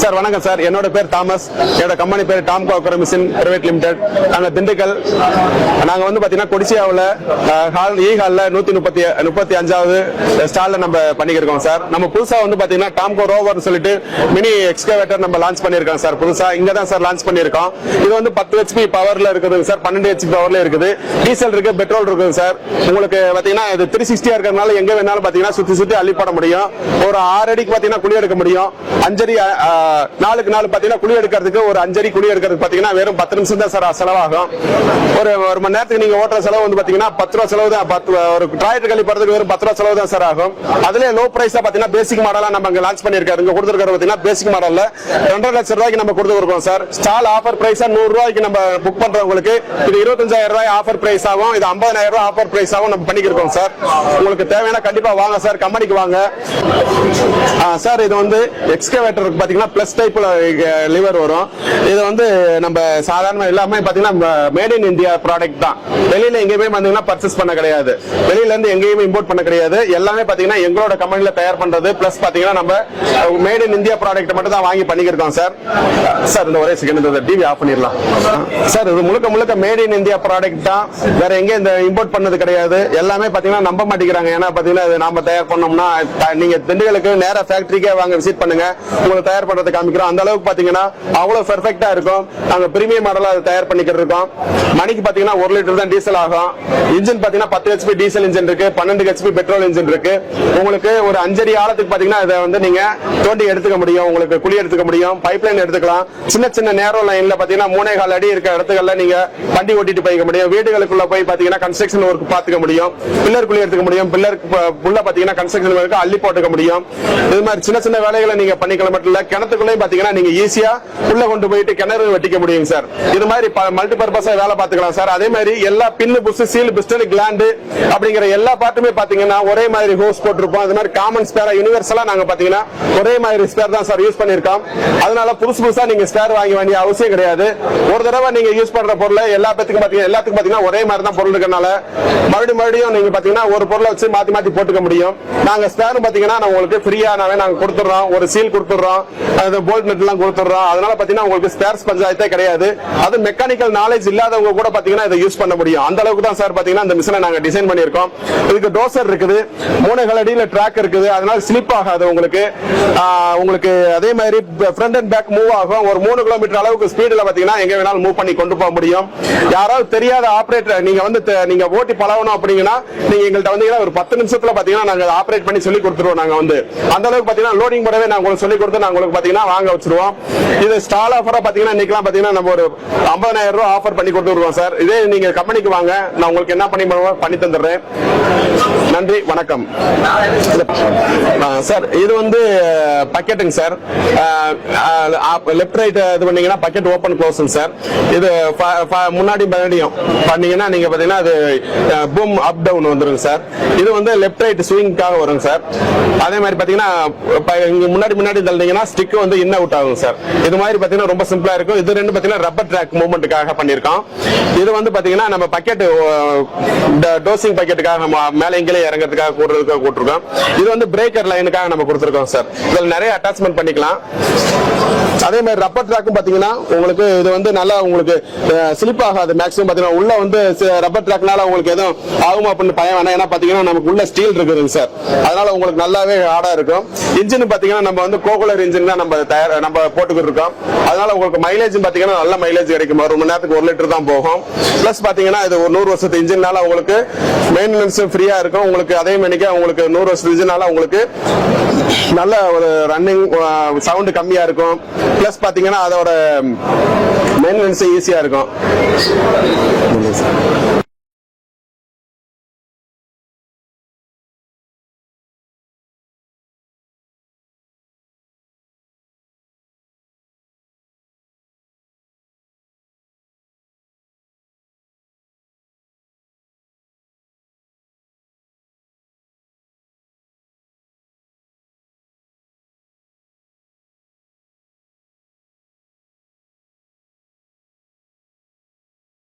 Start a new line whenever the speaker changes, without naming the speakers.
Sir வணக்கம் sir. என்னோட பேர் தாமஸ். என்னோட கம்பெனி பேர் Tom Cocker machine private limited நாங்கள் திண்டுக்கல் நாங்கள் வந்து பார்த்தீங்கன்னா கொடிசியாவில் ஹால் e இ ஹாலில் நூற்றி முப்பத்தி முப்பத்தி அஞ்சாவது ஸ்டாலில் நம்ம பண்ணிக்கிருக்கோம் சார். நம்ம புதுசாக வந்து பார்த்தீங்கன்னா டாம்கோ ரோவர்னு சொல்லிட்டு மினி எக்ஸ்கவேட்டர் நம்ம லான்ச் பண்ணியிருக்கோம் சார் புதுசாக இங்கே தான் சார் லான்ச் பண்ணியிருக்கோம் இது வந்து பத்து ஹெச்பி பவரில் இருக்குதுங்க சார். பன்னெண்டு ஹெச்பி பவரில் இருக்குது. டீசல் இருக்குது பெட்ரோல் இருக்குது சார். உங்களுக்கு பார்த்தீங்கன்னா இது த்ரீ சிக்ஸ்டியாக இருக்கிறதுனால எங்கே வேணாலும் பார்த்தீங்கன்னா சுற்றி சுற்றி அள்ளி போட முடியும். ஒரு ஆறு அடிக்கு பார்த்தீங்கன்னா குழி எடுக்க முடியும். அஞ்சடி நாளுக்கு நாள் பாத்தீங்கன்னா பார்த்தீங்கன்னா குழி எடுக்கிறதுக்கு ஒரு அஞ்சடி குழி எடுக்கிறதுக்கு பார்த்தீங்கன்னா வெறும் பத்து நிமிஷம் தான் சார் செலவாகும். ஒரு ஒரு மணி நேரத்துக்கு நீங்க ஓட்டுற செலவு வந்து பார்த்தீங்கன்னா பத்து ரூபா செலவு தான் பத்து ஒரு டிராக்டர் கழி போறதுக்கு வெறும் பத்து ரூபா செலவு தான் சார் ஆகும். அதுல லோ பிரைஸா பார்த்தீங்கன்னா பேசிக் மாடலா நம்ம இங்க லான்ச் பண்ணிருக்காரு இங்க கொடுத்துருக்காரு பார்த்தீங்கன்னா பேசிக் மாடல்ல ரெண்டரை லட்சம் ரூபாய்க்கு நம்ம கொடுத்துருக்கோம் சார். ஸ்டால் ஆஃபர் பிரைஸா நூறு ரூபாய்க்கு நம்ம புக் பண்றவங்களுக்கு இது இருபத்தஞ்சாயிரம் ரூபாய் ஆஃபர் பிரைஸ் ஆகும். இது ஐம்பதாயிரம் ரூபாய் ஆஃபர் பிரைஸ் ஆகும் நம்ம பண்ணிக்கிருக்கோம் சார். உங்களுக்கு தேவையான கண்டிப்பா வாங்க சார். கம்பெனிக்கு வாங்க. சார் இது வந்து எக்ஸ்கவேட்டருக்கு பாத்தீங்கன்னா ப்ளஸ் டைப்ல லிவர் வரும். இது வந்து நம்ம சாதாரண எல்லாமே பாத்தீங்கன்னா மேட் இன் இந்தியா ப்ராடக்ட் தான். வெளியில எங்கேயுமே வந்தீங்கன்னா பர்ச்சேஸ் பண்ண கிடையாது. வெளியிலேருந்து எங்கேயுமே இம்போர்ட் பண்ண கிடையாது. எல்லாமே பாத்தீங்கன்னா எங்களோட கம்பெனியில் தயார் பண்றது. ப்ளஸ் பாத்தீங்கன்னா நம்ம மேட் இன் இந்தியா ப்ராடக்ட் மட்டும் தான் வாங்கி பண்ணிக்கிருக்கோம் சார் சார் இந்த ஒரே செகண்ட் இந்த டிவி ஆஃப் பண்ணிடலாம். சார் இது முழுக்க முழுக்க மேட் இன் இந்தியா ப்ராடக்ட் தான். வேற எங்கேயும் இந்த இம்போர்ட் பண்ணது கிடையாது. எல்லாமே பாத்தீங்கன்னா நம்ப மாட்டேங்கிறாங்க. ஏன்னா பாத்தீங்கன்னா நாம தயார் பண்ணோம்னா நீங்க திண்டுக்கலுக்கு நேராக ஃபேக்டரிக்கே வாங்க விசிட் பண்ணுங்க. உங்களுக்கு தயார் பண்றது காமிக்கிறோம். அந்த அளவுக்கு பாத்தீங்கன்னா அவ்வளவு பெர்ஃபெக்ட்டா இருக்கும். நாங்க பிரீமியம் மாடலா அதை தயார் பண்ணிக்கிட்டு இருக்கோம். மணிக்கு பாத்தீங்கன்னா ஒரு லிட்டர் தான் டீசல் ஆகும். இன்ஜின் பாத்தீங்கன்னா பத்து ஹெச்பி டீசல் இன்ஜின் இருக்கு. பன்னெண்டு ஹெச்பி பெட்ரோல் இன்ஜின் இருக்கு. உங்களுக்கு ஒரு அஞ்சடி ஆழத்துக்கு பாத்தீங்கன்னா இதை வந்து நீங்க தோண்டி எடுத்துக்க முடியும். உங்களுக்கு குழி எடுத்துக்க முடியும். பைப் லைன் எடுத்துக்கலாம். சின்ன சின்ன நேரோ லைன்ல பாத்தீங்கன்னா மூணே கால் அடி இருக்க இடத்துக்கள்ல நீங்க வண்டி ஓட்டிட்டு போய்க்க முடியும். வீடுகளுக்குள்ள போய் பாத்தீங்கன்னா கன்ஸ்ட்ரக்ஷன் ஒர்க் பாத்துக்க முடியும். பில்லர் குழி எடுத்துக்க முடியும். பில்லர் உள்ள பாத்தீங்கன்னா கன்ஸ்ட்ரக்ஷன் ஒர்க் அள்ளி போட்டுக்க முடியும். இது மாதிரி சின்ன சின்ன வேலைகளை நீங்க பண்ணிக்கலாம் மட்டும் இல்ல கிணத்துக்குள்ளேயும் பாத்தீங்கன்னா நீங்க ஈஸியா உள்ள கொண்டு போயிட்டு கிணறு வெட்டிக்க முடியும் சார். இது மாதிரி மல்டி பர்பஸா வேலை பார்த்துக்கலாம் சார். அதே மாதிரி எல்லா pin bush seal piston gland அப்படிங்கிற எல்லா பார்ட்டுமே பாத்தீங்கன்னா ஒரே மாதிரி ஹோஸ் போட்டிருப்போம். அது மாதிரி காமன் ஸ்பேரா யூனிவர்சலா நாங்க பாத்தீங்கன்னா ஒரே மாதிரி ஸ்பேர் தான் சார் யூஸ் பண்ணிருக்கோம் அதனால புதுசு புதுசா நீங்க ஸ்பேர் வாங்க வேண்டிய அவசியம் கிடையாது. ஒரு தடவை நீங்க யூஸ் பண்ற பொருளை எல்லா பேத்துக்கும் பாத்தீங்கன்னா எல்லாத்துக்கும் பாத்தீங்கன்னா ஒரே மாதிரி தான் பொருள் இருக்கனால மறுபடியும் மறுபடியும் நீங்க பாத்தீங்கன்னா ஒரு பொருளை வச்சு மாத்தி மாத்தி போட்டுக்க முடியும். நாங்க ஸ்பேர் பாத்தீங்கன்னா நான் உங்களுக்கு ஃப்ரீயா நாங்க நாங்க கொடுத்துறோம் ஒரு சீல் கொடுத்துறோம் போல்ட் நட் எல்லாம் கொடுத்துறோம் அதனால பாத்தீங்கன்னா உங்களுக்கு ஸ்பேர்ஸ் பஞ்சாயத்தே கிடையாது. அது மெக்கானிக்கல் நாலேஜ் இல்லாதவங்க கூட பாத்தீங்கன்னா இதை யூஸ் பண்ண முடியும். அந்த அளவுக்கு தான் சார் பாத்தீங்கன்னா இந்த மிஷினை நாங்க டிசைன் பண்ணியிருக்கோம். இதுக்கு டோசர் இருக்குது. மூணு அடியில ட்ராக் இருக்குது. அதனால ஸ்லிப் ஆகாது உங்களுக்கு. உங்களுக்கு அதே மாதிரி ஃப்ரண்ட் அண்ட் பேக் மூவ் ஆகும். ஒரு மூணு கிலோமீட்டர் அளவுக்கு ஸ்பீடில் பாத்தீங்கன்னா எங்க வேணாலும் மூவ் பண்ணி கொண்டு போக முடியும். யாராவது தெரியாத ஆபரேட்டர் நீங்க வந்து நீங்கள் நீங்க ஓட்டி பழகணும் அப்படிங்கன்னா நீங்க எங்கள்கிட்ட வந்தீங்கன்னா ஒரு பத்து நிமிஷத்துல பாத்தீங்கன்னா நாங்க ஆபரேட் பண்ணி சொல்லி கொடுத்துருவோம் நாங்க வந்து. அந்த அளவுக்கு பாத்தீங்கன்னா லோடிங் போடவே நாங்க உங்களுக்கு சொல்லி கொடுத்து நாங்க உங்களுக்கு பார்த்தீங்கன்னா வாங்க வச்சிருவோம். இது ஸ்டால் ஆஃபராக பாத்தீங்கன்னா இன்னைக்கெல்லாம் பாத்தீங்கன்னா நம்ம ஒரு ஐம்பதாயிரம் ரூபாய் ஆஃபர் பண்ணி கொடுத்துருவோம் சார். இதே நீங்க கம்பெனிக்கு வாங்க. நான் உங்களுக்கு என்ன பண்ணி பண்ணுவோம்? பண்ணி தந்துடுறேன். நன்றி. வணக்கம். சார் இது வந்து பக்கெட்டுங்க சார். லெஃப்ட் ரைட் இது பண்ணீங்கன்னா பக்கெட் ஓப்பன் க்ளோஸுங்க சார். இது முன்னாடி முன்னாடியும் பண்ணீங்கன்னா நீங்க பாத்தீங்கன்னா அது பூம் அப் டவுன் வந்துருங்க சார். இது வந்து லெஃப்ட் ரைட் ஸ்விங்காக வருங்க சார். அதே மாதிரி பாத்தீங்கன்னா இங்க முன்னாடி முன்னாடி தள்ளிங்கன்னா ஸ்டிக் வந்து இன் அவுட் ஆகும் சார் இது மாதிரி பாத்தீங்கன்னா ரொம்ப சிம்பிளா இருக்கும். இது ரெண்டு பாத்தீங்கன்னா ரப்பர் ட்ராக் மூவ்மெண்ட்டுக்காக பண்ணிருக்கோம் இது வந்து பாத்தீங்கன்னா நம்ம பக்கெட் டோசிங் பக்கெட்டுக்காக நம்ம மேல எங்கேயே இறங்குறதுக்காக கூடுறதுக்காக கூட்டிருக்கோம் இது வந்து பிரேக்கர் லைனுக்காக நம்ம கொடுத்துருக்கோம் சார் இதில் நிறைய அட்டாச்மெண்ட் பண்ணிக்கலாம். அதே மாதிரி ரப்பர் ட்ராக்கும் பாத்தீங்கன்னா உங்களுக்கு இது வந்து நல்லா உங்களுக்கு ஸ்லிப் ஆகாது. மேக்ஸிமம் பாத்தீங்கன்னா உள்ள வந்து ரப்பர் ட்ராக்னால உங்களுக்கு எதுவும் ஆகுமா அப்படின்னு பயம் வேணாம். ஏன்னா பாத்தீங்கன்னா நமக்கு உள்ள ஸ்டீல் இருக்குதுங்க சார் அதனால உங்களுக்கு நல்லாவே ஹார்டா இருக்கும். இன்ஜின் பாத்தீங்கன்னா நம்ம வந்து கோகுலர் இன்ஜின் தான் நம்ம நம்ம தயார் நம்ம போட்டுக்கிட்டு இருக்கோம் அதனால உங்களுக்கு மைலேஜ் பாத்தீங்கன்னா நல்ல மைலேஜ் கிடைக்கும். ஒரு மணி நேரத்துக்கு ஒரு லிட்டர் தான் போகும். பிளஸ் பாத்தீங்கன்னா இது ஒரு நூறு வருஷத்து இன்ஜின்னால உங்களுக்கு மெயின்டெனன்ஸ் ஃப்ரீயா இருக்கும். உங்களுக்கு அதே மணிக்கு உங்களுக்கு நூறு வருஷத்து இன்ஜின்னால உங்களுக்கு நல்ல ஒரு ரன்னிங் சவுண்ட் கம்மியா இருக்கும். பிளஸ் பாத்தீங்கன்னா அதோட மெயின்டெனன்ஸ் ஈஸியா இருக்கும்.